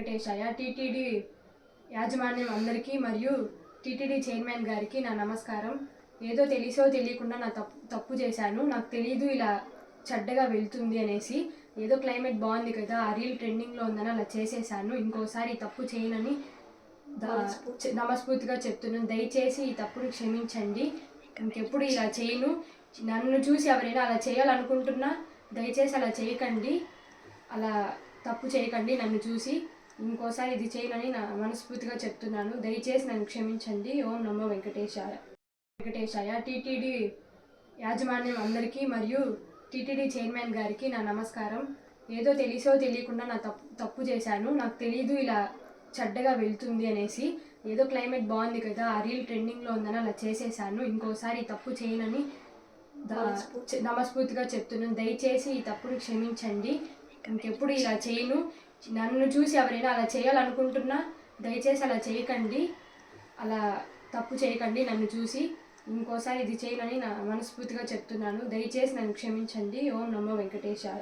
వెంకటేశాయ TTD యాజమాన్యం అందరికీ మరియు టీటీడీ చైర్మన్ గారికి నా నమస్కారం. ఏదో తెలిసో తెలియకుండా నా తప్పు తప్పు చేశాను. నాకు తెలియదు ఇలా చెడ్డగా వెళ్తుంది అనేసి ఏదో క్లైమేట్ బాగుంది కదా ఆ రీల్ ట్రెండింగ్లో ఉందని అలా చేసేసాను ఇంకోసారి తప్పు చేయనని నమస్ఫూర్తిగా చెప్తున్నాను. దయచేసి ఈ తప్పుని క్షమించండి. ఇంకెప్పుడు ఇలా చేయను. నన్ను చూసి ఎవరైనా అలా చేయాలనుకుంటున్నా దయచేసి అలా చేయకండి. అలా తప్పు చేయకండి నన్ను చూసి. ఇంకోసారి ఇది చేయనని నా మనస్ఫూర్తిగా చెప్తున్నాను. దయచేసి నన్ను క్షమించండి. ఓం నమో వెంకటేశాయ వెంకటేశాయ. టీటీడీ యాజమాన్యం అందరికీ మరియు టీటీడీ చైర్మన్ గారికి నా నమస్కారం. ఏదో తెలిసో తెలియకుండా నా తప్పు తప్పు చేశాను. నాకు తెలియదు ఇలా చెడ్డగా వెళ్తుంది అనేసి ఏదో క్లైమేట్ బాగుంది కదా ఆ రీల్ ట్రెండింగ్లో ఉందని అలా చేసేసాను ఇంకోసారి తప్పు చేయనని నమస్ఫూర్తిగా చెప్తున్నాను. దయచేసి ఈ తప్పుని క్షమించండి. ఇంకెప్పుడు ఇలా చేయను. నన్ను చూసి ఎవరైనా అలా చేయాలనుకుంటున్నా దయచేసి అలా చేయకండి. అలా తప్పు చేయకండి నన్ను చూసి. ఇంకోసారి ఇది చేయనని నా మనస్ఫూర్తిగా చెప్తున్నాను. దయచేసి నన్ను క్షమించండి. ఓం నమో వెంకటేశాయ.